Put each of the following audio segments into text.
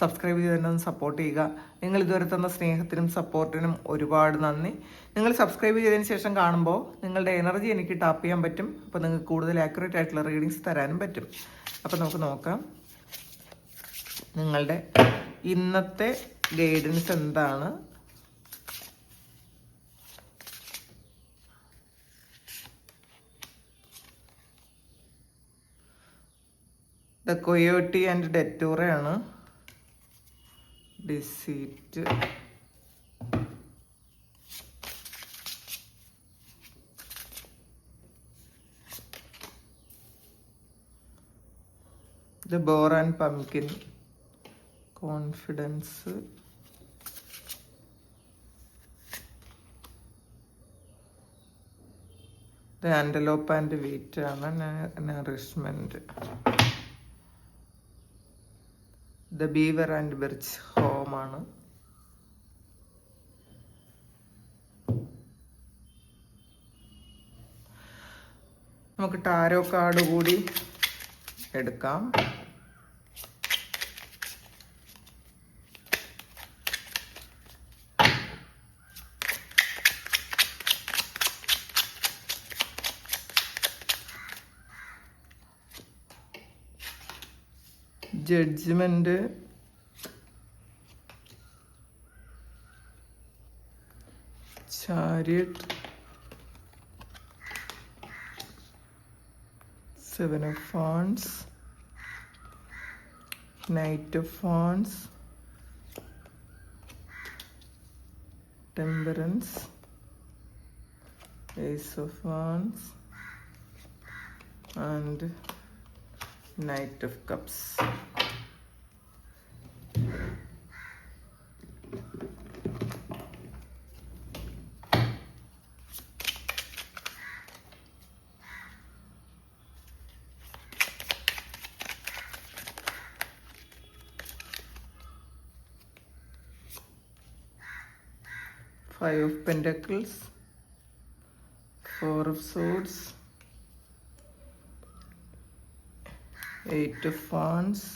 subscribe ചെയ്ത് തന്നെ ഒന്ന് സപ്പോർട്ട് ചെയ്യുക നിങ്ങൾ ഇതുവരെ തന്ന സ്നേഹത്തിനും സപ്പോർട്ടിനും ഒരുപാട് നന്ദി നിങ്ങൾ സബ്സ്ക്രൈബ് ചെയ്തതിന് ശേഷം കാണുമ്പോൾ നിങ്ങളുടെ എനർജി എനിക്ക് ടാപ്പ് ചെയ്യാൻ പറ്റും അപ്പോൾ നിങ്ങൾക്ക് കൂടുതൽ ആക്യുറേറ്റ് ആയിട്ടുള്ള റീഡിങ്സ് തരാനും പറ്റും അപ്പോൾ നമുക്ക് നോക്കാം നിങ്ങളുടെ ഇന്നത്തെ ഗൈഡൻസ് എന്താണ് ദ കൊയോട്ടി ആൻഡ് ആണ് deceit, the boar and pumpkin, confidence, the antelope and wheat, nourishment, the beaver and birch, പഴമാണ് നമുക്ക് ടാരോ കാർഡ് കൂടി എടുക്കാം judgement chariot seven of wands knight of wands temperance ace of wands and knight of cups pentacles four of suits eight fans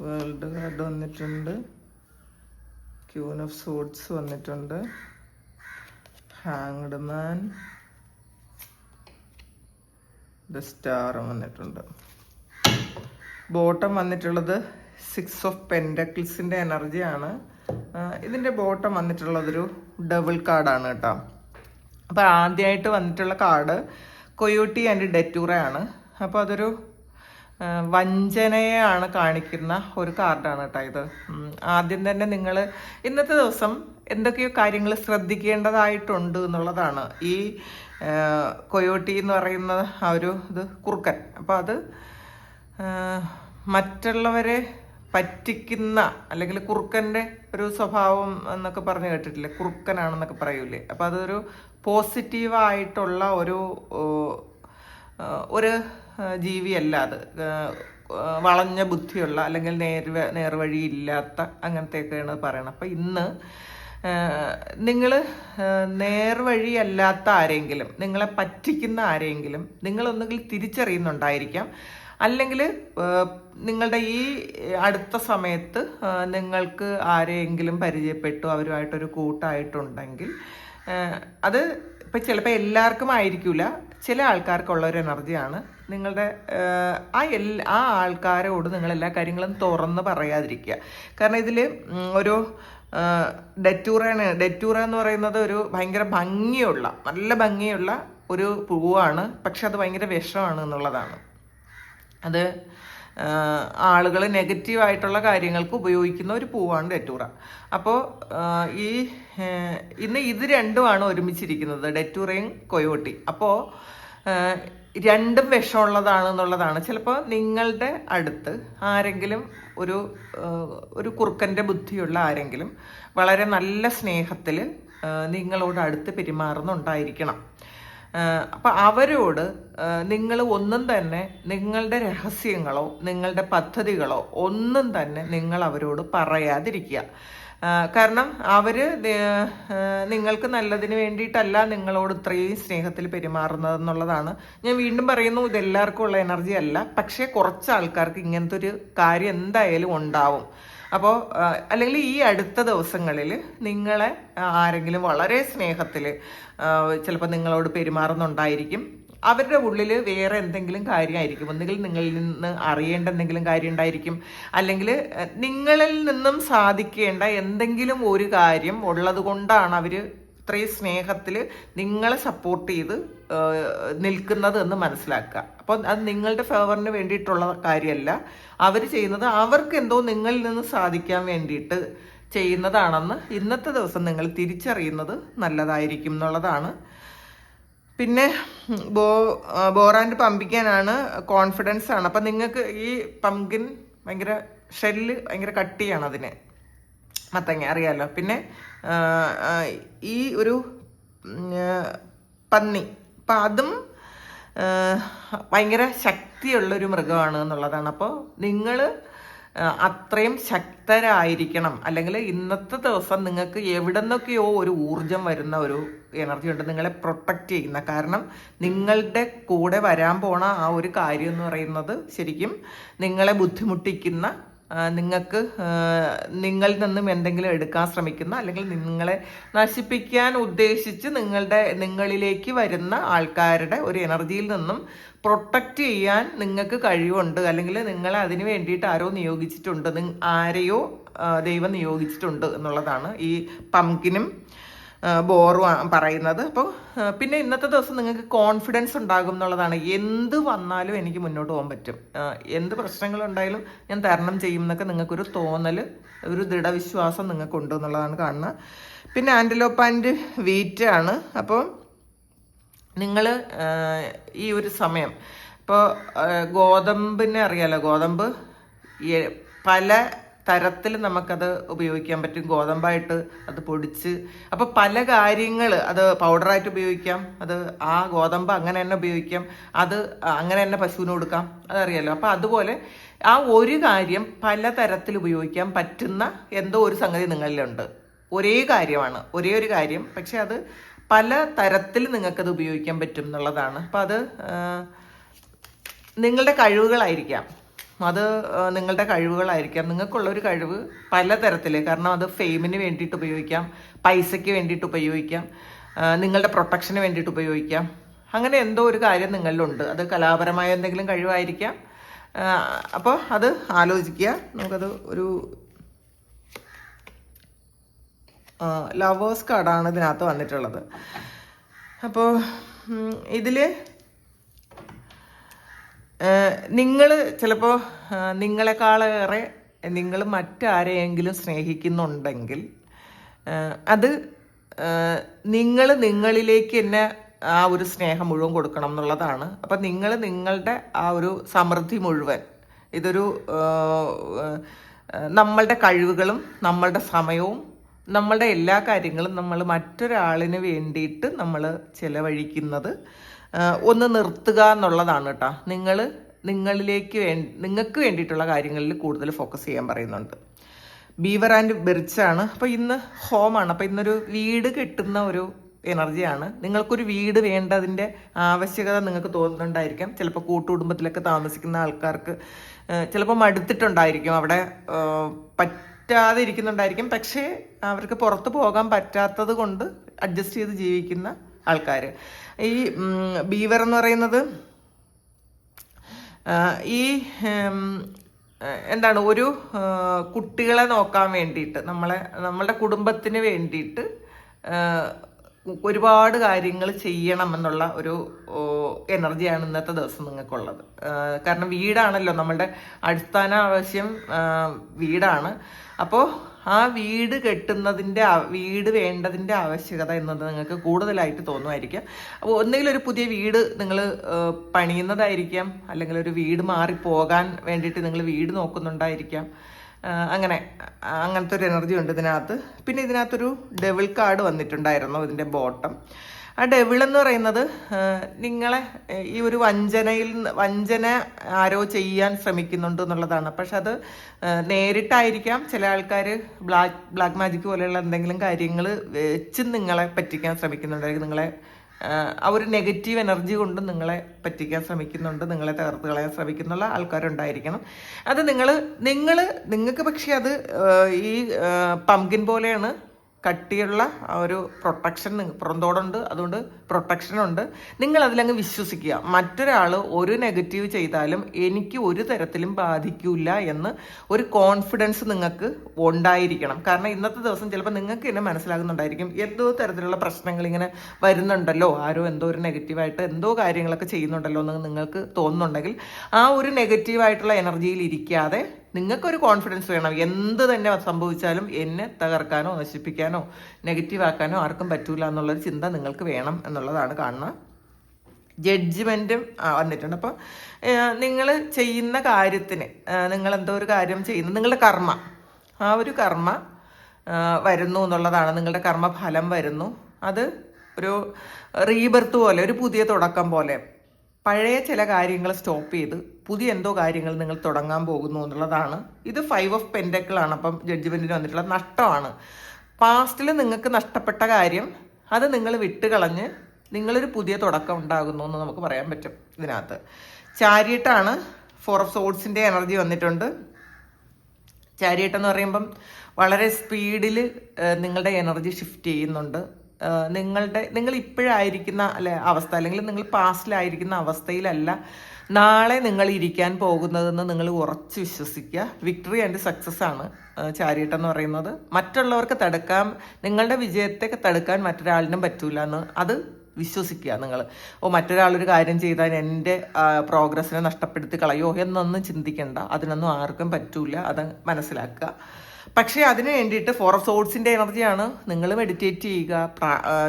world card വന്നിട്ടുണ്ട് queen of suits വന്നിട്ടുണ്ട് hanged man the star വന്നിട്ടുണ്ട് bottom വന്നിട്ടുള്ളത് six of പെൻഡക്കിൾസിൻ്റെ എനർജിയാണ് ഇതിൻ്റെ bottom വന്നിട്ടുള്ളതൊരു double കാർഡാണ് കേട്ടോ അപ്പോൾ ആദ്യമായിട്ട് വന്നിട്ടുള്ള കാർഡ് കൊയോട്ടി ആൻഡ് ഡെറ്റൂറയാണ് അപ്പോൾ അതൊരു വഞ്ചനയാണ് കാണിക്കുന്ന ഒരു കാർഡാണ് കേട്ടോ ഇത് ആദ്യം തന്നെ നിങ്ങൾ ഇന്നത്തെ ദിവസം എന്തൊക്കെയോ കാര്യങ്ങൾ ശ്രദ്ധിക്കേണ്ടതായിട്ടുണ്ട് എന്നുള്ളതാണ് ഈ കൊയോട്ടി എന്ന് പറയുന്ന ആ ഒരു ഇത് കുറുക്കൻ അപ്പോൾ അത് മറ്റുള്ളവരെ പറ്റിക്കുന്ന അല്ലെങ്കിൽ കുറുക്കൻ്റെ ഒരു സ്വഭാവം എന്നൊക്കെ പറഞ്ഞു കേട്ടിട്ടില്ലേ കുറുക്കനാണെന്നൊക്കെ പറയൂലേ അപ്പോൾ അതൊരു പോസിറ്റീവായിട്ടുള്ള ഒരു ഒരു ജീവിയല്ല അത് വളഞ്ഞ ബുദ്ധിയുള്ള അല്ലെങ്കിൽ നേർവ നേർവഴിയില്ലാത്ത അങ്ങനത്തെയൊക്കെയാണ് പറയണത് അപ്പം ഇന്ന് നിങ്ങൾ നേർവഴിയല്ലാത്ത ആരെങ്കിലും നിങ്ങളെ പറ്റിക്കുന്ന ആരെങ്കിലും നിങ്ങളൊന്നുകിൽ തിരിച്ചറിയുന്നുണ്ടായിരിക്കാം അല്ലെങ്കിൽ നിങ്ങളുടെ ഈ അടുത്ത സമയത്ത് നിങ്ങൾക്ക് ആരെയെങ്കിലും പരിചയപ്പെട്ടു അവരുമായിട്ടൊരു കൂട്ടായിട്ടുണ്ടെങ്കിൽ അത് ഇപ്പം ചിലപ്പോൾ എല്ലാവർക്കും ആയിരിക്കില്ല ചില ആൾക്കാർക്കുള്ള ഒരു എനർജിയാണ് നിങ്ങളുടെ ആ എല്ലാ ആ ആൾക്കാരോട് നിങ്ങൾ എല്ലാ കാര്യങ്ങളും തുറന്ന് പറയാതിരിക്കുക കാരണം ഇതിൽ ഒരു ഡെറ്റൂറയാണ് ഡെറ്റൂറ എന്ന് പറയുന്നത് ഒരു ഭയങ്കര ഭംഗിയുള്ള നല്ല ഭംഗിയുള്ള ഒരു പൂവാണ് പക്ഷെ അത് ഭയങ്കര വിഷമാണ് എന്നുള്ളതാണ് അത് ആളുകൾ നെഗറ്റീവായിട്ടുള്ള കാര്യങ്ങൾക്ക് ഉപയോഗിക്കുന്ന ഒരു പൂവാണ് ഡെറ്റൂറ അപ്പോൾ ഈ ഇന്ന് ഇത് രണ്ടുമാണ് ഒരുമിച്ചിരിക്കുന്നത് ഡെറ്റൂറയും കൊയോട്ടി അപ്പോൾ രണ്ടും വിഷമുള്ളതാണെന്നുള്ളതാണ് ചിലപ്പോൾ നിങ്ങളുടെ അടുത്ത് ആരെങ്കിലും ഒരു ഒരു കുറുക്കൻ്റെ ബുദ്ധിയുള്ള ആരെങ്കിലും വളരെ നല്ല സ്നേഹത്തിൽ നിങ്ങളോട് അടുത്ത് പെരുമാറുന്നുണ്ടായിരിക്കണം അപ്പം അവരോട് നിങ്ങൾ ഒന്നും തന്നെ നിങ്ങളുടെ രഹസ്യങ്ങളോ നിങ്ങളുടെ പദ്ധതികളോ ഒന്നും തന്നെ നിങ്ങൾ അവരോട് പറയാതിരിക്കുക കാരണം അവർ നിങ്ങൾക്ക് നല്ലതിന് വേണ്ടിയിട്ടല്ല നിങ്ങളോട് ഇത്രയും സ്നേഹത്തിൽ എന്നുള്ളതാണ് ഞാൻ വീണ്ടും പറയുന്നു ഇതെല്ലാവർക്കും ഉള്ള എനർജി അല്ല പക്ഷേ കുറച്ച് ആൾക്കാർക്ക് ഇങ്ങനത്തെ ഒരു കാര്യം എന്തായാലും ഉണ്ടാവും അപ്പോൾ അല്ലെങ്കിൽ ഈ അടുത്ത ദിവസങ്ങളിൽ നിങ്ങളെ ആരെങ്കിലും വളരെ സ്നേഹത്തിൽ ചിലപ്പോൾ നിങ്ങളോട് പെരുമാറുന്നുണ്ടായിരിക്കും അവരുടെ ഉള്ളിൽ വേറെ എന്തെങ്കിലും കാര്യമായിരിക്കും ഒന്നുകിൽ നിങ്ങളിൽ നിന്ന് അറിയേണ്ട എന്തെങ്കിലും കാര്യം ഉണ്ടായിരിക്കും അല്ലെങ്കിൽ നിങ്ങളിൽ നിന്നും സാധിക്കേണ്ട എന്തെങ്കിലും ഒരു കാര്യം ഉള്ളത് കൊണ്ടാണ് അവർ ഇത്രയും സ്നേഹത്തിൽ നിങ്ങളെ സപ്പോർട്ട് ചെയ്ത് നിൽക്കുന്നത് എന്ന് മനസ്സിലാക്കുക അപ്പം അത് നിങ്ങളുടെ ഫേവറിന് വേണ്ടിയിട്ടുള്ള കാര്യമല്ല അവർ ചെയ്യുന്നത് അവർക്ക് എന്തോ നിങ്ങളിൽ നിന്ന് സാധിക്കാൻ വേണ്ടിയിട്ട് ചെയ്യുന്നതാണെന്ന് ഇന്നത്തെ ദിവസം നിങ്ങൾ തിരിച്ചറിയുന്നത് നല്ലതായിരിക്കും എന്നുള്ളതാണ് പിന്നെ ബോ ബോറാൻ്റെ പമ്പിക്കാനാണ് കോൺഫിഡൻസ് ആണ് അപ്പം നിങ്ങൾക്ക് ഈ പമ്പിൻ ഭയങ്കര ഷെല്ല് ഭയങ്കര കട്ടിയാണ് അതിന് മത്തങ്ങ അറിയാമല്ലോ പിന്നെ ഈ ഒരു പന്നി അപ്പം അതും ഭയങ്കര ശക്തിയുള്ളൊരു മൃഗമാണ് എന്നുള്ളതാണ് അപ്പോൾ നിങ്ങൾ അത്രയും ശക്തരായിരിക്കണം അല്ലെങ്കിൽ ഇന്നത്തെ ദിവസം നിങ്ങൾക്ക് എവിടെ നിന്നൊക്കെയോ ഒരു ഊർജം വരുന്ന ഒരു എനർജി ഉണ്ട് നിങ്ങളെ പ്രൊട്ടക്റ്റ് ചെയ്യുന്ന കാരണം നിങ്ങളുടെ കൂടെ വരാൻ പോണ ആ ഒരു കാര്യം എന്ന് പറയുന്നത് ശരിക്കും നിങ്ങളെ ബുദ്ധിമുട്ടിക്കുന്ന നിങ്ങൾക്ക് നിങ്ങളിൽ നിന്നും എന്തെങ്കിലും എടുക്കാൻ ശ്രമിക്കുന്ന അല്ലെങ്കിൽ നിങ്ങളെ നശിപ്പിക്കാൻ ഉദ്ദേശിച്ച് നിങ്ങളുടെ നിങ്ങളിലേക്ക് വരുന്ന ആൾക്കാരുടെ ഒരു എനർജിയിൽ നിന്നും പ്രൊട്ടക്റ്റ് ചെയ്യാൻ നിങ്ങൾക്ക് കഴിവുണ്ട് അല്ലെങ്കിൽ നിങ്ങളെ അതിന് വേണ്ടിയിട്ട് ആരോ നിയോഗിച്ചിട്ടുണ്ട് ആരെയോ ദൈവം നിയോഗിച്ചിട്ടുണ്ട് എന്നുള്ളതാണ് ഈ പംകിനും ബോർ പറയുന്നത് അപ്പോൾ പിന്നെ ഇന്നത്തെ ദിവസം നിങ്ങൾക്ക് കോൺഫിഡൻസ് ഉണ്ടാകും എന്നുള്ളതാണ് എന്ത് വന്നാലും എനിക്ക് മുന്നോട്ട് പോകാൻ പറ്റും എന്ത് പ്രശ്നങ്ങളുണ്ടായാലും ഞാൻ തരണം ചെയ്യും എന്നൊക്കെ നിങ്ങൾക്കൊരു തോന്നൽ ഒരു ദൃഢവിശ്വാസം നിങ്ങൾക്കുണ്ട് എന്നുള്ളതാണ് കാണുന്നത് പിന്നെ ആൻറ്റിലോപ്പ് ആൻഡ് വീറ്റ് ആണ് അപ്പോൾ നിങ്ങൾ ഈ ഒരു സമയം ഇപ്പോൾ ഗോതമ്പിനെ അറിയാലോ ഗോതമ്പ് പല തരത്തിൽ നമുക്കത് ഉപയോഗിക്കാൻ പറ്റും ഗോതമ്പായിട്ട് അത് പൊടിച്ച് അപ്പോൾ പല കാര്യങ്ങൾ അത് പൗഡറായിട്ട് ഉപയോഗിക്കാം അത് ആ ഗോതമ്പ് അങ്ങനെ തന്നെ ഉപയോഗിക്കാം അത് അങ്ങനെ തന്നെ പശുവിന് കൊടുക്കാം അതറിയാലോ അപ്പോൾ അതുപോലെ ആ ഒരു കാര്യം പല തരത്തിൽ ഉപയോഗിക്കാൻ പറ്റുന്ന എന്തോ ഒരു സംഗതി നിങ്ങളിലുണ്ട് ഒരേ കാര്യമാണ് ഒരേ ഒരു കാര്യം പക്ഷെ അത് പല തരത്തിൽ നിങ്ങൾക്കത് ഉപയോഗിക്കാൻ പറ്റും എന്നുള്ളതാണ് അപ്പോൾ അത് നിങ്ങളുടെ കഴിവുകളായിരിക്കാം അത് നിങ്ങളുടെ കഴിവുകളായിരിക്കാം നിങ്ങൾക്കുള്ള ഒരു കഴിവ് പലതരത്തിൽ കാരണം അത് ഫെയിമിന് വേണ്ടിയിട്ട് ഉപയോഗിക്കാം പൈസയ്ക്ക് വേണ്ടിയിട്ട് ഉപയോഗിക്കാം നിങ്ങളുടെ പ്രൊട്ടക്ഷന് വേണ്ടിയിട്ട് ഉപയോഗിക്കാം അങ്ങനെ എന്തോ ഒരു കാര്യം നിങ്ങളിലുണ്ട് അത് കലാപരമായ എന്തെങ്കിലും കഴിവായിരിക്കാം അപ്പോൾ അത് ആലോചിക്കുക നമുക്കത് ഒരു ലവേഴ്സ് കാർഡാണ് ഇതിനകത്ത് വന്നിട്ടുള്ളത് അപ്പോൾ ഇതിൽ നിങ്ങൾ ചിലപ്പോൾ നിങ്ങളെക്കാളേറെ നിങ്ങൾ മറ്റാരെയെങ്കിലും സ്നേഹിക്കുന്നുണ്ടെങ്കിൽ അത് നിങ്ങൾ നിങ്ങളിലേക്ക് തന്നെ ആ ഒരു സ്നേഹം മുഴുവൻ കൊടുക്കണം എന്നുള്ളതാണ് അപ്പം നിങ്ങൾ നിങ്ങളുടെ ആ ഒരു സമൃദ്ധി മുഴുവൻ ഇതൊരു നമ്മളുടെ കഴിവുകളും നമ്മളുടെ സമയവും നമ്മളുടെ എല്ലാ കാര്യങ്ങളും നമ്മൾ മറ്റൊരാളിന് വേണ്ടിയിട്ട് നമ്മൾ ചിലവഴിക്കുന്നത് ഒന്ന് നിർത്തുക എന്നുള്ളതാണ് കേട്ടോ നിങ്ങൾ നിങ്ങളിലേക്ക് വേ നിങ്ങൾക്ക് വേണ്ടിയിട്ടുള്ള കാര്യങ്ങളിൽ കൂടുതൽ ഫോക്കസ് ചെയ്യാൻ പറയുന്നുണ്ട് ബീവർ ആൻഡ് ബെർച്ചാണ് അപ്പോൾ ഇന്ന് ഹോമാണ് അപ്പോൾ ഇന്നൊരു വീട് കിട്ടുന്ന ഒരു എനർജിയാണ് നിങ്ങൾക്കൊരു വീട് വേണ്ടതിൻ്റെ ആവശ്യകത നിങ്ങൾക്ക് തോന്നുന്നുണ്ടായിരിക്കാം ചിലപ്പോൾ കൂട്ടുകുടുംബത്തിലൊക്കെ താമസിക്കുന്ന ആൾക്കാർക്ക് ചിലപ്പോൾ മടുത്തിട്ടുണ്ടായിരിക്കും അവിടെ പറ്റാതെ ഇരിക്കുന്നുണ്ടായിരിക്കും പക്ഷേ അവർക്ക് പുറത്ത് പോകാൻ പറ്റാത്തത് കൊണ്ട് അഡ്ജസ്റ്റ് ചെയ്ത് ജീവിക്കുന്ന ആൾക്കാർ ഈ ബീവർ എന്ന് പറയുന്നത് ഈ എന്താണ് ഒരു കുട്ടികളെ നോക്കാൻ വേണ്ടിയിട്ട് നമ്മളെ നമ്മളുടെ കുടുംബത്തിന് വേണ്ടിയിട്ട് ഒരുപാട് കാര്യങ്ങൾ ചെയ്യണം എന്നുള്ള ഒരു എനർജിയാണ് ഇന്നത്തെ ദിവസം നിങ്ങൾക്കുള്ളത് കാരണം വീടാണല്ലോ നമ്മളുടെ അടിസ്ഥാന ആവശ്യം വീടാണ് അപ്പോൾ ആ വീട് കെട്ടുന്നതിൻ്റെ വീട് വേണ്ടതിൻ്റെ ആവശ്യകത എന്നത് നിങ്ങൾക്ക് കൂടുതലായിട്ട് തോന്നുമായിരിക്കാം അപ്പോൾ ഒന്നുകിൽ ഒരു പുതിയ വീട് നിങ്ങൾ പണിയുന്നതായിരിക്കാം അല്ലെങ്കിൽ ഒരു വീട് മാറിപ്പോകാൻ പോകാൻ വേണ്ടിയിട്ട് നിങ്ങൾ വീട് നോക്കുന്നുണ്ടായിരിക്കാം അങ്ങനെ അങ്ങനത്തെ ഒരു എനർജി ഉണ്ട് ഇതിനകത്ത് പിന്നെ ഇതിനകത്തൊരു ഡെവിൾ കാർഡ് വന്നിട്ടുണ്ടായിരുന്നു ഇതിൻ്റെ ബോട്ടം ആ ഡെവിൾ എന്ന് പറയുന്നത് നിങ്ങളെ ഈ ഒരു വഞ്ചനയിൽ വഞ്ചന ആരോ ചെയ്യാൻ ശ്രമിക്കുന്നുണ്ട് എന്നുള്ളതാണ് പക്ഷെ അത് നേരിട്ടായിരിക്കാം ചില ആൾക്കാർ ബ്ലാക്ക് ബ്ലാക്ക് മാജിക് പോലെയുള്ള എന്തെങ്കിലും കാര്യങ്ങൾ വെച്ച് നിങ്ങളെ പറ്റിക്കാൻ ശ്രമിക്കുന്നുണ്ടായിരിക്കും നിങ്ങളെ ആ ഒരു നെഗറ്റീവ് എനർജി കൊണ്ട് നിങ്ങളെ പറ്റിക്കാൻ ശ്രമിക്കുന്നുണ്ട് നിങ്ങളെ തകർത്ത് കളയാൻ ശ്രമിക്കുന്നുള്ള ആൾക്കാരുണ്ടായിരിക്കണം അത് നിങ്ങൾ നിങ്ങൾ നിങ്ങൾക്ക് പക്ഷേ അത് ഈ പമ്പിൻ പോലെയാണ് കട്ടിയുള്ള ഒരു പ്രൊട്ടക്ഷൻ പുറന്തോടുണ്ട് അതുകൊണ്ട് പ്രൊട്ടക്ഷനുണ്ട് നിങ്ങൾ അതിലങ്ങ് വിശ്വസിക്കുക മറ്റൊരാൾ ഒരു നെഗറ്റീവ് ചെയ്താലും എനിക്ക് ഒരു തരത്തിലും ബാധിക്കില്ല എന്ന് ഒരു കോൺഫിഡൻസ് നിങ്ങൾക്ക് ഉണ്ടായിരിക്കണം കാരണം ഇന്നത്തെ ദിവസം ചിലപ്പോൾ നിങ്ങൾക്ക് തന്നെ മനസ്സിലാകുന്നുണ്ടായിരിക്കും എന്തോ തരത്തിലുള്ള പ്രശ്നങ്ങൾ ഇങ്ങനെ വരുന്നുണ്ടല്ലോ ആരോ എന്തോ ഒരു നെഗറ്റീവായിട്ട് എന്തോ കാര്യങ്ങളൊക്കെ ചെയ്യുന്നുണ്ടല്ലോ എന്ന് നിങ്ങൾക്ക് തോന്നുന്നുണ്ടെങ്കിൽ ആ ഒരു നെഗറ്റീവായിട്ടുള്ള എനർജിയിൽ ഇരിക്കാതെ നിങ്ങൾക്കൊരു കോൺഫിഡൻസ് വേണം എന്ത് തന്നെ സംഭവിച്ചാലും എന്നെ തകർക്കാനോ നശിപ്പിക്കാനോ നെഗറ്റീവ് ആക്കാനോ ആർക്കും പറ്റൂല എന്നുള്ളൊരു ചിന്ത നിങ്ങൾക്ക് വേണം എന്നുള്ളതാണ് കാണുന്നത് ജഡ്ജ്മെൻറ്റും വന്നിട്ടുണ്ട് അപ്പോൾ നിങ്ങൾ ചെയ്യുന്ന കാര്യത്തിന് നിങ്ങൾ എന്തോ ഒരു കാര്യം ചെയ്യുന്നു നിങ്ങളുടെ കർമ്മ ആ ഒരു കർമ്മ വരുന്നു എന്നുള്ളതാണ് നിങ്ങളുടെ കർമ്മഫലം വരുന്നു അത് ഒരു റീബർത്ത് പോലെ ഒരു പുതിയ തുടക്കം പോലെ പഴയ ചില കാര്യങ്ങൾ സ്റ്റോപ്പ് ചെയ്ത് പുതിയ എന്തോ കാര്യങ്ങൾ നിങ്ങൾ തുടങ്ങാൻ പോകുന്നു എന്നുള്ളതാണ് ഇത് ഫൈവ് ഓഫ് പെൻഡക്കിളാണ് അപ്പം ജഡ്ജ്മെൻറ്റിന് വന്നിട്ടുള്ള നഷ്ടമാണ് പാസ്റ്റിൽ നിങ്ങൾക്ക് നഷ്ടപ്പെട്ട കാര്യം അത് നിങ്ങൾ വിട്ടുകളഞ്ഞ് നിങ്ങളൊരു പുതിയ തുടക്കം ഉണ്ടാകുന്നു എന്ന് നമുക്ക് പറയാൻ പറ്റും ഇതിനകത്ത് ചാരിയട്ടാണ് ഫോർ ഓഫ് സോഡ്സിൻ്റെ എനർജി വന്നിട്ടുണ്ട് ചാരിയറ്റ് എന്ന് പറയുമ്പം വളരെ സ്പീഡിൽ നിങ്ങളുടെ എനർജി ഷിഫ്റ്റ് ചെയ്യുന്നുണ്ട് നിങ്ങളുടെ നിങ്ങൾ ഇപ്പോഴായിരിക്കുന്ന അല്ലെ അവസ്ഥ അല്ലെങ്കിൽ നിങ്ങൾ പാസ്റ്റിലായിരിക്കുന്ന അവസ്ഥയിലല്ല നാളെ നിങ്ങൾ ഇരിക്കാൻ പോകുന്നതെന്ന് നിങ്ങൾ ഉറച്ച് വിശ്വസിക്കുക വിക്ടറി ആൻഡ് സക്സസ് ആണ് ചാരിയട്ട് എന്ന് പറയുന്നത് മറ്റുള്ളവർക്ക് തടുക്കാൻ നിങ്ങളുടെ വിജയത്തെ തടുക്കാൻ മറ്റൊരാളിനും പറ്റൂല എന്ന് അത് വിശ്വസിക്കുക നിങ്ങൾ ഓ മറ്റൊരാളൊരു കാര്യം ചെയ്താൽ എൻ്റെ പ്രോഗ്രസ്സിനെ നഷ്ടപ്പെടുത്തി കളയോ എന്നൊന്നും ചിന്തിക്കേണ്ട അതിനൊന്നും ആർക്കും പറ്റൂല അത് മനസ്സിലാക്കുക പക്ഷേ അതിന് വേണ്ടിയിട്ട് ഫോർ ഓഫ് സോഡ്സിൻ്റെ എനർജിയാണ് നിങ്ങൾ മെഡിറ്റേറ്റ് ചെയ്യുക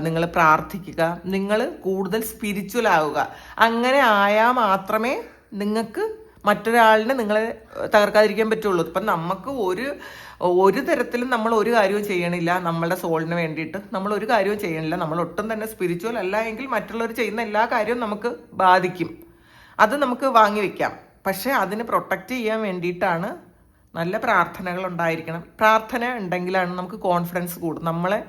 നിങ്ങൾ പ്രാർത്ഥിക്കുക നിങ്ങൾ കൂടുതൽ സ്പിരിച്വൽ ആവുക അങ്ങനെ ആയാൽ മാത്രമേ നിങ്ങൾക്ക് മറ്റൊരാളിനെ നിങ്ങളെ തകർക്കാതിരിക്കാൻ പറ്റുള്ളൂ ഇപ്പം നമുക്ക് ഒരു ഒരു തരത്തിലും നമ്മൾ ഒരു കാര്യവും ചെയ്യണില്ല നമ്മളുടെ സോളിന് വേണ്ടിയിട്ട് നമ്മൾ ഒരു കാര്യവും ചെയ്യണില്ല നമ്മൾ ഒട്ടും തന്നെ സ്പിരിച്വൽ അല്ല എങ്കിൽ മറ്റുള്ളവർ ചെയ്യുന്ന എല്ലാ കാര്യവും നമുക്ക് ബാധിക്കും അത് നമുക്ക് വാങ്ങി വയ്ക്കാം പക്ഷേ അതിനെ പ്രൊട്ടക്റ്റ് ചെയ്യാൻ വേണ്ടിയിട്ടാണ് നല്ല പ്രാർത്ഥനകൾ ഉണ്ടായിരിക്കണം പ്രാർത്ഥന ഉണ്ടെങ്കിലാണ് നമുക്ക് കോൺഫിഡൻസ് കൂടും നമ്മളെ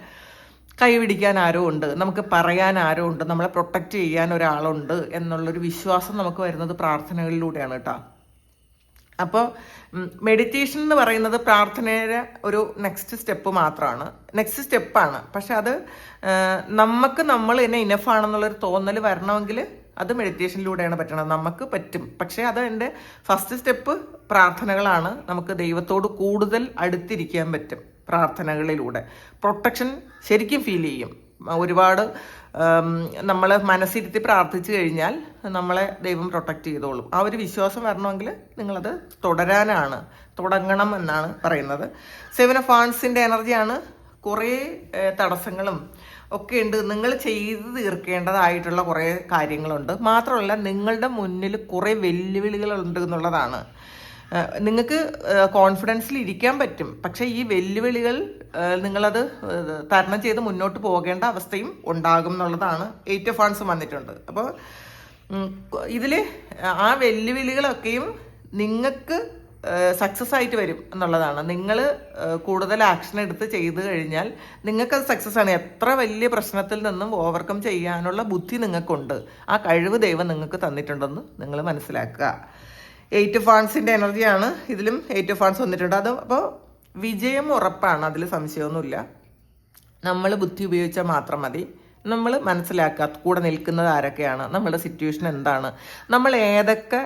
കൈപിടിക്കാൻ ആരോ ഉണ്ട് നമുക്ക് പറയാൻ ആരോ ഉണ്ട് നമ്മളെ പ്രൊട്ടക്റ്റ് ചെയ്യാൻ ഒരാളുണ്ട് എന്നുള്ളൊരു വിശ്വാസം നമുക്ക് വരുന്നത് പ്രാർത്ഥനകളിലൂടെയാണ് കേട്ടോ അപ്പോൾ മെഡിറ്റേഷൻ എന്ന് പറയുന്നത് പ്രാർത്ഥനയുടെ ഒരു നെക്സ്റ്റ് സ്റ്റെപ്പ് മാത്രമാണ് നെക്സ്റ്റ് സ്റ്റെപ്പാണ് പക്ഷെ അത് നമുക്ക് നമ്മൾ തന്നെ ഇനഫാണെന്നുള്ളൊരു തോന്നൽ വരണമെങ്കിൽ അത് മെഡിറ്റേഷനിലൂടെയാണ് പറ്റണത് നമുക്ക് പറ്റും പക്ഷേ അത് എൻ്റെ ഫസ്റ്റ് സ്റ്റെപ്പ് പ്രാർത്ഥനകളാണ് നമുക്ക് ദൈവത്തോട് കൂടുതൽ അടുത്തിരിക്കാൻ പറ്റും പ്രാർത്ഥനകളിലൂടെ പ്രൊട്ടക്ഷൻ ശരിക്കും ഫീൽ ചെയ്യും ഒരുപാട് നമ്മൾ മനസ്സിരുത്തി പ്രാർത്ഥിച്ചു കഴിഞ്ഞാൽ നമ്മളെ ദൈവം പ്രൊട്ടക്റ്റ് ചെയ്തോളും ആ ഒരു വിശ്വാസം വരണമെങ്കിൽ നിങ്ങളത് തുടരാനാണ് തുടങ്ങണം എന്നാണ് പറയുന്നത് സെവൻ ഓഫ് ആൺസിൻ്റെ എനർജിയാണ് കുറേ തടസ്സങ്ങളും ഒക്കെ ഉണ്ട് നിങ്ങൾ ചെയ്തു തീർക്കേണ്ടതായിട്ടുള്ള കുറേ കാര്യങ്ങളുണ്ട് മാത്രമല്ല നിങ്ങളുടെ മുന്നിൽ കുറേ വെല്ലുവിളികളുണ്ട് എന്നുള്ളതാണ് നിങ്ങൾക്ക് കോൺഫിഡൻസിൽ ഇരിക്കാൻ പറ്റും പക്ഷേ ഈ വെല്ലുവിളികൾ നിങ്ങളത് തരണം ചെയ്ത് മുന്നോട്ട് പോകേണ്ട അവസ്ഥയും ഉണ്ടാകും എന്നുള്ളതാണ് എയ്റ്റ് ഓഫ് ഫണ്ട്സ് വന്നിട്ടുണ്ട് അപ്പോൾ ഇതിൽ ആ വെല്ലുവിളികളൊക്കെയും നിങ്ങൾക്ക് സക്സസ് ആയിട്ട് വരും എന്നുള്ളതാണ് നിങ്ങൾ കൂടുതൽ ആക്ഷൻ എടുത്ത് ചെയ്തു കഴിഞ്ഞാൽ നിങ്ങൾക്കത് സക്സസ് ആണ് എത്ര വലിയ പ്രശ്നത്തിൽ നിന്നും ഓവർകം ചെയ്യാനുള്ള ബുദ്ധി നിങ്ങൾക്കുണ്ട് ആ കഴിവ് ദൈവം നിങ്ങൾക്ക് തന്നിട്ടുണ്ടെന്ന് നിങ്ങൾ മനസ്സിലാക്കുക എയ്റ്റ് ഫാൻസിൻ്റെ എനർജിയാണ് ഇതിലും എയ്റ്റ് ഫാൻസ് വന്നിട്ടുണ്ട് അത് അപ്പോൾ വിജയം ഉറപ്പാണ് അതിൽ സംശയമൊന്നുമില്ല നമ്മൾ ബുദ്ധി ഉപയോഗിച്ചാൽ മാത്രം മതി നമ്മൾ മനസ്സിലാക്കുക കൂടെ നിൽക്കുന്നത് ആരൊക്കെയാണ് നമ്മുടെ സിറ്റുവേഷൻ എന്താണ് നമ്മൾ ഏതൊക്കെ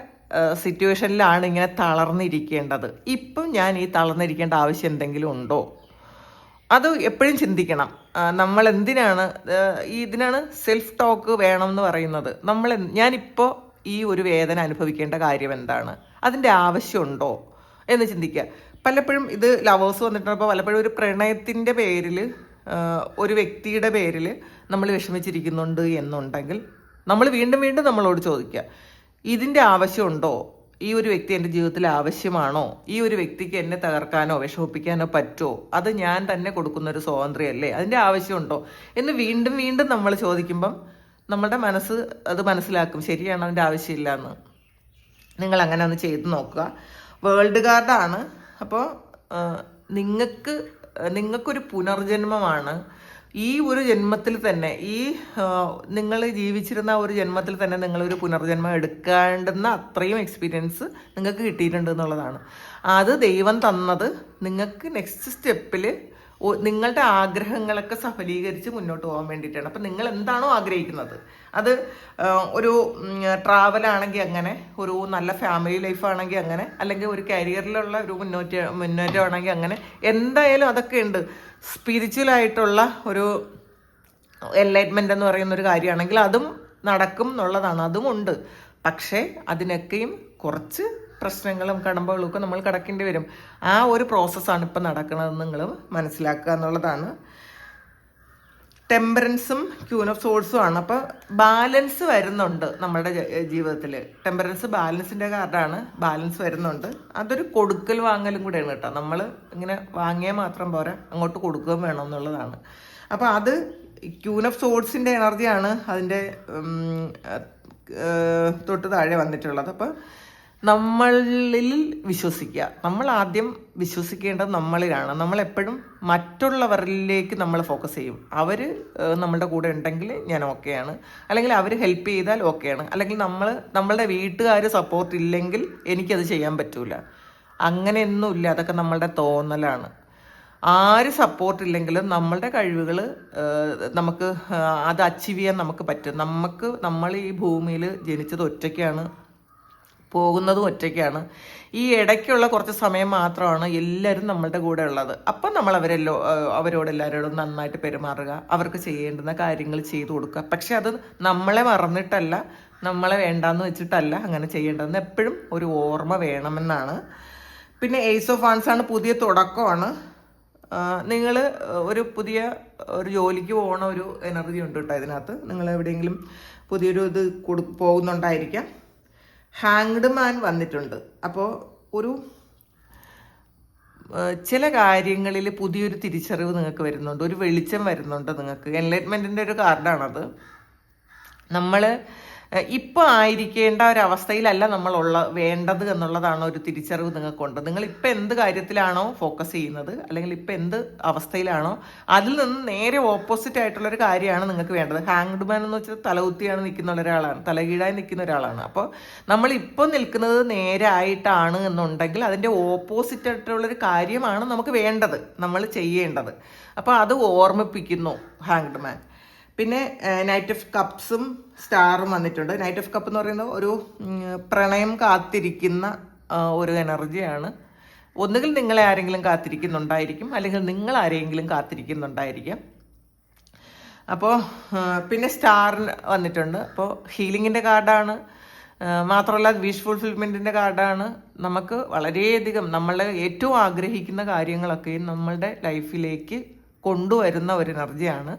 സിറ്റുവേഷനിലാണ് ഇങ്ങനെ തളർന്നിരിക്കേണ്ടത് ഇപ്പം ഞാൻ ഈ തളർന്നിരിക്കേണ്ട ആവശ്യം എന്തെങ്കിലും ഉണ്ടോ അത് എപ്പോഴും ചിന്തിക്കണം നമ്മൾ എന്തിനാണ് ഈ ഇതിനാണ് സെൽഫ് ടോക്ക് വേണം എന്ന് പറയുന്നത് നമ്മൾ ഞാനിപ്പോൾ ഈ ഒരു വേദന അനുഭവിക്കേണ്ട കാര്യം എന്താണ് അതിൻ്റെ ആവശ്യമുണ്ടോ എന്ന് ചിന്തിക്കുക പലപ്പോഴും ഇത് ലവേഴ്സ് വന്നിട്ടുണ്ടപ്പോൾ പലപ്പോഴും ഒരു പ്രണയത്തിൻ്റെ പേരിൽ ഒരു വ്യക്തിയുടെ പേരിൽ നമ്മൾ വിഷമിച്ചിരിക്കുന്നുണ്ട് എന്നുണ്ടെങ്കിൽ നമ്മൾ വീണ്ടും വീണ്ടും നമ്മളോട് ചോദിക്കുക ഇതിൻ്റെ ആവശ്യമുണ്ടോ ഈ ഒരു വ്യക്തി എൻ്റെ ജീവിതത്തിൽ ആവശ്യമാണോ ഈ ഒരു വ്യക്തിക്ക് എന്നെ തകർക്കാനോ വിഷമിപ്പിക്കാനോ പറ്റുമോ അത് ഞാൻ തന്നെ കൊടുക്കുന്ന ഒരു സ്വാതന്ത്ര്യമല്ലേ അതിൻ്റെ ആവശ്യമുണ്ടോ എന്ന് വീണ്ടും വീണ്ടും നമ്മൾ ചോദിക്കുമ്പം നമ്മുടെ മനസ്സ് അത് മനസ്സിലാക്കും ശരിയാണ് അതിൻ്റെ ആവശ്യമില്ല എന്ന് നിങ്ങൾ അങ്ങനെ ഒന്ന് ചെയ്ത് നോക്കുക വേൾഡ് കാർഡാണ് അപ്പോൾ നിങ്ങൾക്ക് നിങ്ങൾക്കൊരു പുനർജന്മമാണ് ഈ ഒരു ജന്മത്തിൽ തന്നെ ഈ നിങ്ങൾ ജീവിച്ചിരുന്ന ഒരു ജന്മത്തിൽ തന്നെ നിങ്ങളൊരു പുനർജന്മം എടുക്കേണ്ടുന്ന അത്രയും എക്സ്പീരിയൻസ് നിങ്ങൾക്ക് കിട്ടിയിട്ടുണ്ട് എന്നുള്ളതാണ് അത് ദൈവം തന്നത് നിങ്ങൾക്ക് നെക്സ്റ്റ് സ്റ്റെപ്പിൽ നിങ്ങളുടെ ആഗ്രഹങ്ങളൊക്കെ സഫലീകരിച്ച് മുന്നോട്ട് പോകാൻ വേണ്ടിയിട്ടാണ് അപ്പം നിങ്ങൾ എന്താണോ ആഗ്രഹിക്കുന്നത് അത് ഒരു ട്രാവലാണെങ്കിൽ അങ്ങനെ ഒരു നല്ല ഫാമിലി ലൈഫാണെങ്കിൽ അങ്ങനെ അല്ലെങ്കിൽ ഒരു കരിയറിലുള്ള ഒരു മുന്നോറ്റ മുന്നേറ്റമാണെങ്കിൽ അങ്ങനെ എന്തായാലും അതൊക്കെ ഉണ്ട് സ്പിരിച്വലായിട്ടുള്ള ഒരു എൻലൈറ്റ്മെൻ്റ് എന്ന് പറയുന്ന ഒരു കാര്യമാണെങ്കിൽ അതും നടക്കും എന്നുള്ളതാണ് അതുമുണ്ട് പക്ഷേ അതിനൊക്കെയും കുറച്ച് പ്രശ്നങ്ങളും കടമ്പകളും ഒക്കെ നമ്മൾ കടക്കേണ്ടി വരും ആ ഒരു പ്രോസസ്സാണ് ഇപ്പം നടക്കുന്നത് നിങ്ങൾ മനസ്സിലാക്കുക എന്നുള്ളതാണ് ടെമ്പറൻസും ക്യൂൻ ഓഫ് സോഴ്സും ആണ് അപ്പോൾ ബാലൻസ് വരുന്നുണ്ട് നമ്മുടെ ജീവിതത്തിൽ ടെമ്പറൻസ് ബാലൻസിന്റെ കാർഡാണ് ബാലൻസ് വരുന്നുണ്ട് അതൊരു കൊടുക്കൽ വാങ്ങലും കൂടെയാണ് കേട്ടോ നമ്മൾ ഇങ്ങനെ വാങ്ങിയാൽ മാത്രം പോരാ അങ്ങോട്ട് കൊടുക്കുകയും വേണം എന്നുള്ളതാണ് അപ്പോൾ അത് ക്യൂൻ ഓഫ് സോഴ്സിൻ്റെ എനർജിയാണ് അതിന്റെ തൊട്ട് താഴെ വന്നിട്ടുള്ളത് അപ്പോൾ നമ്മളിൽ വിശ്വസിക്കുക നമ്മൾ ആദ്യം വിശ്വസിക്കേണ്ടത് നമ്മളിലാണ് നമ്മളെപ്പോഴും മറ്റുള്ളവരിലേക്ക് നമ്മൾ ഫോക്കസ് ചെയ്യും അവർ നമ്മളുടെ കൂടെ ഉണ്ടെങ്കിൽ ഞാൻ ഓക്കെയാണ് അല്ലെങ്കിൽ അവർ ഹെൽപ്പ് ചെയ്താൽ ഓക്കെയാണ് അല്ലെങ്കിൽ നമ്മൾ നമ്മളുടെ വീട്ടുകാർ സപ്പോർട്ട് ഇല്ലെങ്കിൽ എനിക്കത് ചെയ്യാൻ പറ്റൂല അങ്ങനെയൊന്നുമില്ല അതൊക്കെ നമ്മളുടെ തോന്നലാണ് ആര് സപ്പോർട്ട് ഇല്ലെങ്കിലും നമ്മളുടെ കഴിവുകൾ നമുക്ക് അത് അച്ചീവ് ചെയ്യാൻ നമുക്ക് പറ്റും നമുക്ക് നമ്മൾ ഈ ഭൂമിയിൽ ജനിച്ചത് ഒറ്റയ്ക്കാണ് പോകുന്നതും ഒറ്റയ്ക്കാണ് ഈ ഇടയ്ക്കുള്ള കുറച്ച് സമയം മാത്രമാണ് എല്ലാവരും നമ്മളുടെ കൂടെ ഉള്ളത് അപ്പം നമ്മൾ അവരെല്ലോ അവരോട് എല്ലാവരോടും നന്നായിട്ട് പെരുമാറുക അവർക്ക് ചെയ്യേണ്ടുന്ന കാര്യങ്ങൾ ചെയ്തു കൊടുക്കുക പക്ഷെ അത് നമ്മളെ മറന്നിട്ടല്ല നമ്മളെ വേണ്ടാന്ന് വെച്ചിട്ടല്ല അങ്ങനെ ചെയ്യേണ്ടതെന്ന് എപ്പോഴും ഒരു ഓർമ്മ വേണമെന്നാണ് പിന്നെ എയ്സ് ഓഫ് ആൻസ് ആണ് പുതിയ തുടക്കമാണ് നിങ്ങൾ ഒരു പുതിയ ഒരു ജോലിക്ക് പോകണ ഒരു എനർജി ഉണ്ട് കേട്ടോ ഇതിനകത്ത് നിങ്ങൾ എവിടെയെങ്കിലും പുതിയൊരു ഇത് കൊടു പോകുന്നുണ്ടായിരിക്കാം ഹാങ്ഡ് മാൻ വന്നിട്ടുണ്ട് അപ്പോൾ ഒരു ചില കാര്യങ്ങളിൽ പുതിയൊരു തിരിച്ചറിവ് നിങ്ങൾക്ക് വരുന്നുണ്ട് ഒരു വെളിച്ചം വരുന്നുണ്ട് നിങ്ങൾക്ക് എൻലൈറ്റ്മെൻറ്റിൻ്റെ ഒരു കാർഡാണത് നമ്മൾ ഇപ്പോൾ ആയിരിക്കേണ്ട ഒരവസ്ഥയിലല്ല ഉള്ള വേണ്ടത് എന്നുള്ളതാണ് ഒരു തിരിച്ചറിവ് നിങ്ങൾക്കുണ്ട് നിങ്ങൾ ഇപ്പം എന്ത് കാര്യത്തിലാണോ ഫോക്കസ് ചെയ്യുന്നത് അല്ലെങ്കിൽ ഇപ്പം എന്ത് അവസ്ഥയിലാണോ അതിൽ നിന്ന് നേരെ ഓപ്പോസിറ്റ് ആയിട്ടുള്ളൊരു കാര്യമാണ് നിങ്ങൾക്ക് വേണ്ടത് ഹാങ്ഡ് മാൻ എന്ന് വെച്ചാൽ തലകുത്തിയാണ് നിൽക്കുന്ന ഒരാളാണ് തലകീഴായി നിൽക്കുന്ന ഒരാളാണ് അപ്പോൾ നമ്മൾ ഇപ്പോൾ നിൽക്കുന്നത് നേരെ ആയിട്ടാണ് എന്നുണ്ടെങ്കിൽ അതിൻ്റെ ഓപ്പോസിറ്റ് ആയിട്ടുള്ളൊരു കാര്യമാണ് നമുക്ക് വേണ്ടത് നമ്മൾ ചെയ്യേണ്ടത് അപ്പോൾ അത് ഓർമ്മിപ്പിക്കുന്നു ഹാങ്ഡ് മാൻ പിന്നെ നൈറ്റ് ഓഫ് കപ്സും സ്റ്റാറും വന്നിട്ടുണ്ട് നൈറ്റ് ഓഫ് കപ്പ് എന്ന് പറയുന്നത് ഒരു പ്രണയം കാത്തിരിക്കുന്ന ഒരു എനർജിയാണ് ഒന്നുകിൽ നിങ്ങളെ ആരെങ്കിലും കാത്തിരിക്കുന്നുണ്ടായിരിക്കും അല്ലെങ്കിൽ നിങ്ങൾ ആരെങ്കിലും കാത്തിരിക്കുന്നുണ്ടായിരിക്കാം അപ്പോൾ പിന്നെ സ്റ്റാർ വന്നിട്ടുണ്ട് അപ്പോൾ ഹീലിങ്ങിൻ്റെ കാർഡാണ് മാത്രമല്ല വിഷ് ഫുൾഫിൽമെൻറ്റിൻ്റെ കാർഡാണ് നമുക്ക് വളരെയധികം നമ്മൾ ഏറ്റവും ആഗ്രഹിക്കുന്ന കാര്യങ്ങളൊക്കെയും നമ്മളുടെ ലൈഫിലേക്ക് കൊണ്ടുവരുന്ന ഒരു എനർജിയാണ്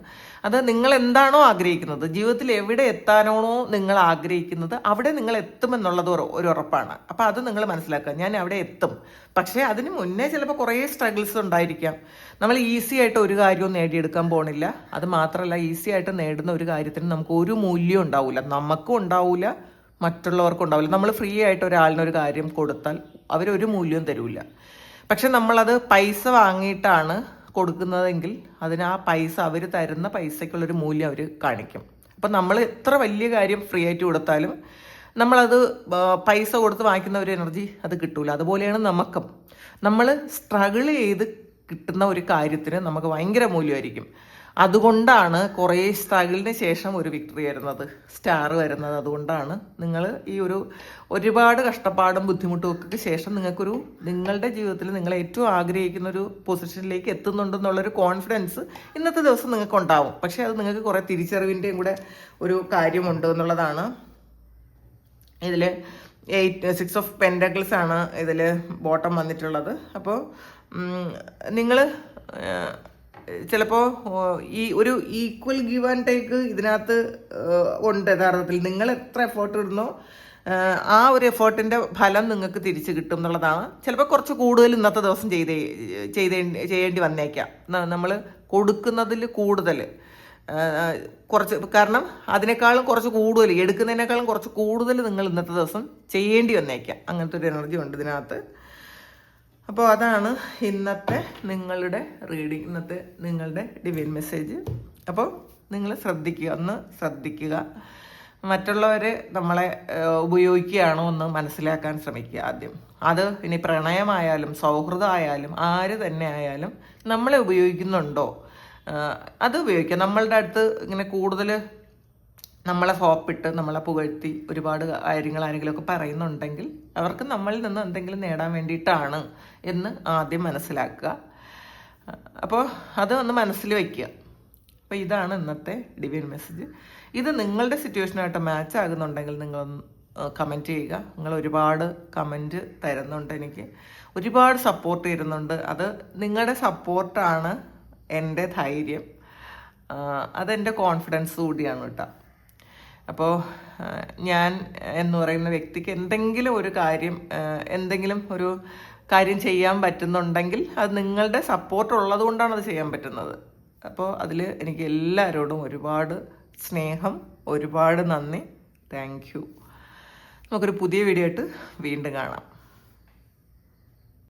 അത് നിങ്ങൾ എന്താണോ ആഗ്രഹിക്കുന്നത് ജീവിതത്തിൽ എവിടെ എത്താനാണോ നിങ്ങൾ ആഗ്രഹിക്കുന്നത് അവിടെ നിങ്ങൾ എത്തുമെന്നുള്ളത് ഒരു ഉറപ്പാണ് അപ്പോൾ അത് നിങ്ങൾ മനസ്സിലാക്കുക ഞാൻ അവിടെ എത്തും പക്ഷേ അതിന് മുന്നേ ചിലപ്പോൾ കുറേ സ്ട്രഗിൾസ് ഉണ്ടായിരിക്കാം നമ്മൾ ഈസി ആയിട്ട് ഒരു കാര്യവും നേടിയെടുക്കാൻ പോണില്ല അത് മാത്രമല്ല ഈസി ആയിട്ട് നേടുന്ന ഒരു കാര്യത്തിന് നമുക്ക് ഒരു മൂല്യം ഉണ്ടാവില്ല നമുക്കും ഉണ്ടാവില്ല മറ്റുള്ളവർക്കും ഉണ്ടാവില്ല നമ്മൾ ഫ്രീ ആയിട്ട് ഒരാളിനൊരു കാര്യം കൊടുത്താൽ അവരൊരു മൂല്യവും തരില്ല പക്ഷെ നമ്മളത് പൈസ വാങ്ങിയിട്ടാണ് കൊടുക്കുന്നതെങ്കിൽ അതിന് ആ പൈസ അവർ തരുന്ന പൈസയ്ക്കുള്ളൊരു മൂല്യം അവർ കാണിക്കും അപ്പം നമ്മൾ എത്ര വലിയ കാര്യം ഫ്രീ ആയിട്ട് കൊടുത്താലും നമ്മളത് പൈസ കൊടുത്ത് വാങ്ങിക്കുന്ന ഒരു എനർജി അത് കിട്ടൂല അതുപോലെയാണ് നമുക്കും നമ്മൾ സ്ട്രഗിൾ ചെയ്ത് കിട്ടുന്ന ഒരു കാര്യത്തിന് നമുക്ക് ഭയങ്കര മൂല്യമായിരിക്കും അതുകൊണ്ടാണ് കുറേ സ്ട്രഗിളിന് ശേഷം ഒരു വിക്ടറി വരുന്നത് സ്റ്റാർ വരുന്നത് അതുകൊണ്ടാണ് നിങ്ങൾ ഈ ഒരു ഒരുപാട് കഷ്ടപ്പാടും ബുദ്ധിമുട്ടും ഒക്കെ ശേഷം നിങ്ങൾക്കൊരു നിങ്ങളുടെ ജീവിതത്തിൽ നിങ്ങൾ ഏറ്റവും ആഗ്രഹിക്കുന്ന ഒരു പൊസിഷനിലേക്ക് എത്തുന്നുണ്ടെന്നുള്ളൊരു കോൺഫിഡൻസ് ഇന്നത്തെ ദിവസം നിങ്ങൾക്ക് ഉണ്ടാവും പക്ഷേ അത് നിങ്ങൾക്ക് കുറേ തിരിച്ചറിവിൻ്റെയും കൂടെ ഒരു കാര്യമുണ്ട് എന്നുള്ളതാണ് ഇതിൽ എയ്റ്റ് സിക്സ് ഓഫ് പെൻഡക്കിൾസ് ആണ് ഇതിൽ ബോട്ടം വന്നിട്ടുള്ളത് അപ്പോൾ നിങ്ങൾ ചിലപ്പോൾ ഈ ഒരു ഈക്വൽ ഗിവ് ആൻഡ് ടേക്ക് ഇതിനകത്ത് ഉണ്ട് യഥാർത്ഥത്തിൽ നിങ്ങൾ എത്ര എഫേർട്ട് ഇടുന്നോ ആ ഒരു എഫേർട്ടിൻ്റെ ഫലം നിങ്ങൾക്ക് തിരിച്ചു കിട്ടും എന്നുള്ളതാണ് ചിലപ്പോൾ കുറച്ച് കൂടുതൽ ഇന്നത്തെ ദിവസം ചെയ്തേ ചെയ്തേ ചെയ്യേണ്ടി വന്നേക്കാം നമ്മൾ കൊടുക്കുന്നതിൽ കൂടുതൽ കുറച്ച് കാരണം അതിനേക്കാളും കുറച്ച് കൂടുതൽ എടുക്കുന്നതിനേക്കാളും കുറച്ച് കൂടുതൽ നിങ്ങൾ ഇന്നത്തെ ദിവസം ചെയ്യേണ്ടി വന്നേക്കാം അങ്ങനത്തെ ഒരു എനർജി ഉണ്ട് ഇതിനകത്ത് അപ്പോൾ അതാണ് ഇന്നത്തെ നിങ്ങളുടെ റീഡിംഗ് ഇന്നത്തെ നിങ്ങളുടെ ഡിവൈൻ മെസ്സേജ് അപ്പോൾ നിങ്ങൾ ശ്രദ്ധിക്കുക ഒന്ന് ശ്രദ്ധിക്കുക മറ്റുള്ളവർ നമ്മളെ ഉപയോഗിക്കുകയാണോ എന്ന് മനസ്സിലാക്കാൻ ശ്രമിക്കുക ആദ്യം അത് ഇനി പ്രണയമായാലും സൗഹൃദമായാലും ആര് തന്നെ ആയാലും നമ്മളെ ഉപയോഗിക്കുന്നുണ്ടോ അത് ഉപയോഗിക്കുക നമ്മളുടെ അടുത്ത് ഇങ്ങനെ കൂടുതൽ നമ്മളെ ഹോപ്പിട്ട് നമ്മളെ പുകഴ്ത്തി ഒരുപാട് കാര്യങ്ങൾ ആരെങ്കിലുമൊക്കെ പറയുന്നുണ്ടെങ്കിൽ അവർക്ക് നമ്മളിൽ നിന്ന് എന്തെങ്കിലും നേടാൻ വേണ്ടിയിട്ടാണ് എന്ന് ആദ്യം മനസ്സിലാക്കുക അപ്പോൾ അത് ഒന്ന് മനസ്സിൽ വയ്ക്കുക അപ്പോൾ ഇതാണ് ഇന്നത്തെ ഡിവിയൻ മെസ്സേജ് ഇത് നിങ്ങളുടെ സിറ്റുവേഷനായിട്ട് മാച്ച് ആകുന്നുണ്ടെങ്കിൽ നിങ്ങൾ കമൻറ്റ് ചെയ്യുക നിങ്ങൾ ഒരുപാട് കമൻറ്റ് തരുന്നുണ്ട് എനിക്ക് ഒരുപാട് സപ്പോർട്ട് തരുന്നുണ്ട് അത് നിങ്ങളുടെ സപ്പോർട്ടാണ് എൻ്റെ ധൈര്യം അതെൻ്റെ കോൺഫിഡൻസ് കൂടിയാണ് കേട്ടോ അപ്പോൾ ഞാൻ എന്ന് പറയുന്ന വ്യക്തിക്ക് എന്തെങ്കിലും ഒരു കാര്യം എന്തെങ്കിലും ഒരു കാര്യം ചെയ്യാൻ പറ്റുന്നുണ്ടെങ്കിൽ അത് നിങ്ങളുടെ സപ്പോർട്ട് ഉള്ളതുകൊണ്ടാണ് അത് ചെയ്യാൻ പറ്റുന്നത് അപ്പോൾ അതിൽ എനിക്ക് എല്ലാവരോടും ഒരുപാട് സ്നേഹം ഒരുപാട് നന്ദി താങ്ക് യു നമുക്കൊരു പുതിയ വീഡിയോ ആയിട്ട് വീണ്ടും കാണാം